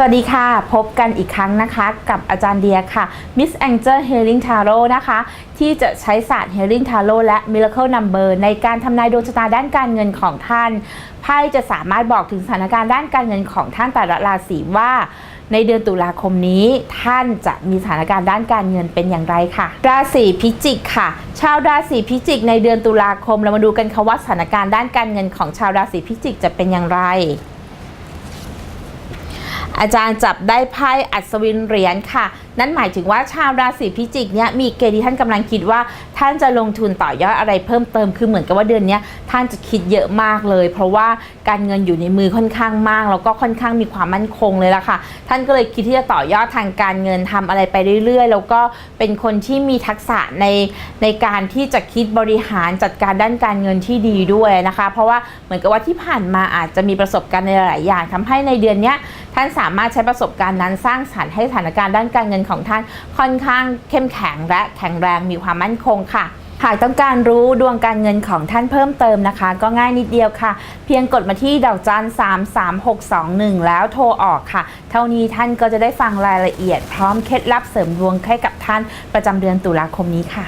สวัสดีค่ะ พบกันอีกครั้งนะคะกับอาจารย์เดียค่ะ Miss Angel Healing Tarot นะคะ ที่จะใช้ศาสตร์ Healing Tarot และ Miracle Number ในการทำนายดวงชะตาด้านการเงินของท่านไพ่จะสามารถบอกถึงสถานการณ์ด้านการเงินของท่านแต่ละราศีว่า ในเดือนตุลาคมนี้ท่านจะมีสถานการณ์ด้านการเงินเป็นอย่างไรค่ะ ราศีพิจิกค่ะ ชาวราศีพิจิก ในเดือนตุลาคมเรามาดูกันค่ะว่าสถานการณ์ด้านการเงินของชาวราศีพิจิกจะเป็นอย่างไร อาจารย์จับได้ไพ่อัศวินเหรียญค่ะ นั่นหมายถึงว่าชาวราศีพิจิกเนี่ยมีเกณฑ์ที่ท่านกำลังคิดว่า ท่านจะลงทุนต่อยอดอะไรเพิ่มเติมคือเหมือนกับว่าเดือนนี้ท่านจะคิดเยอะมากเลย เพราะว่าการเงินอยู่ในมือค่อนข้างมาก แล้วก็ค่อนข้างมีความมั่นคงเลยล่ะค่ะ ท่านก็เลยคิดที่จะต่อยอดทางการเงินทำอะไรไปเรื่อย ๆ แล้วก็เป็นคนที่มีทักษะในในการที่จะคิดบริหารจัดการด้านการเงินที่ดีด้วยนะคะ เพราะว่าเหมือนกับว่าที่ผ่านมาอาจจะมีประสบการณ์ในหลายอย่างทำให้ในเดือนนี้ ท่านสามารถใช้ประสบการณ์นั้นสร้างสรรค์ให้สถานการณ์ด้านการเงินของท่านค่อนข้างเข้มแข็งและแข็งแรงมีความมั่นคงค่ะหากต้องการรู้ดวงการเงินของท่านเพิ่มเติมนะคะ ก็ง่ายนิดเดียวค่ะ เพียงกดมาที่ดอกจัน 3 3 6 2 1 แล้วโทรออกค่ะ เท่านี้ท่านก็จะได้ฟังรายละเอียดพร้อมเคล็ดลับเสริมดวงให้กับท่านประจำเดือนตุลาคมนี้ค่ะ